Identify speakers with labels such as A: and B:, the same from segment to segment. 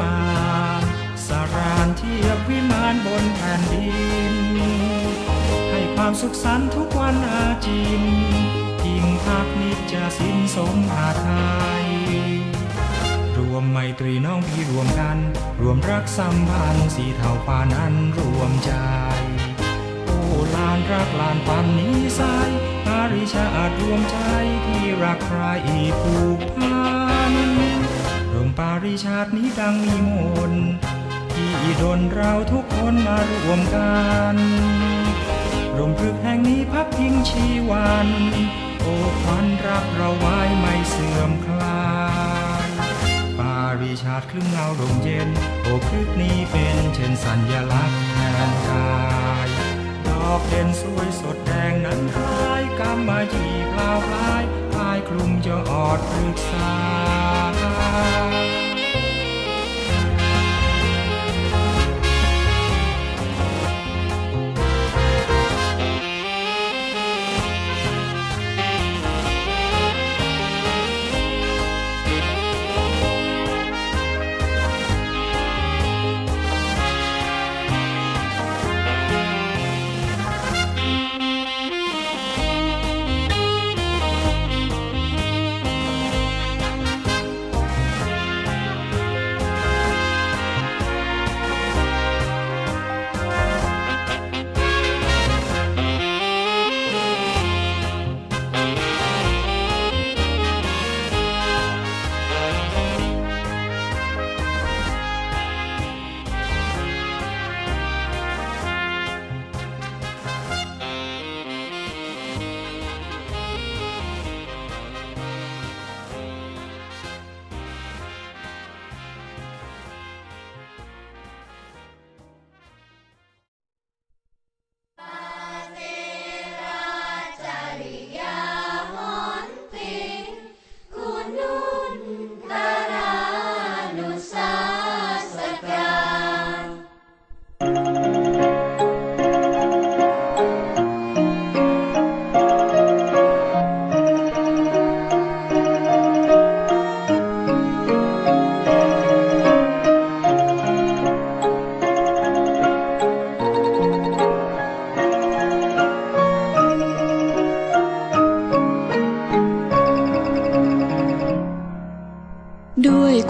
A: ฟ้าสารานเทียบวิมานบนแผ่นดิน ให้ความสุขสันต์ทุกวันอาจินยิ่งพักนิจจะสิ้นสมอาไทยรวมไมตรีน้องพี่รวมกัน รวมรักสัมพันธ์สีเทาปานั้นรวมใจโอ้ลานรักลานปันนี้สายปาริชาอาจรวมใจที่รักใครผูกพัน ปาริชาตินี้ดังมีมนที่ดนเราทุกคนมารวมกันรวมพฤกษแห่งนี้พักพิงชีวัน โอ้ควันรักเราไว้ไม่เสื่อมคลายปาริชาติครึ่งเงาลมเย็น โอ้พฤกษนี้เป็นเช่นสัญลักษณ์แห่งกายดอกเด่นสวยสดแดงนั้นคล้ายกำมาจีกล่าวคล้ายคล้ายคลุมจะออดพฤกษา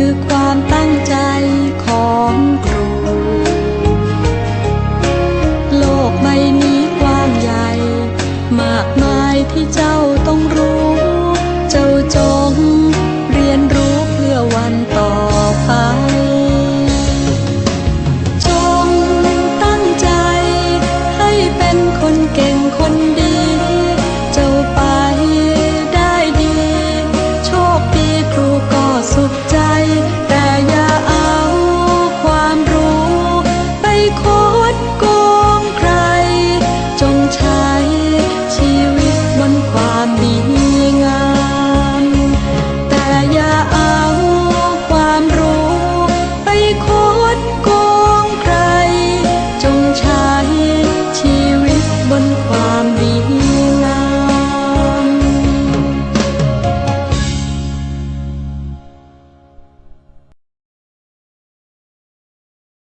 B: คือความตั้งใจของครู โลกใบนี้กว้างใหญ่ มากมายที่เจ้า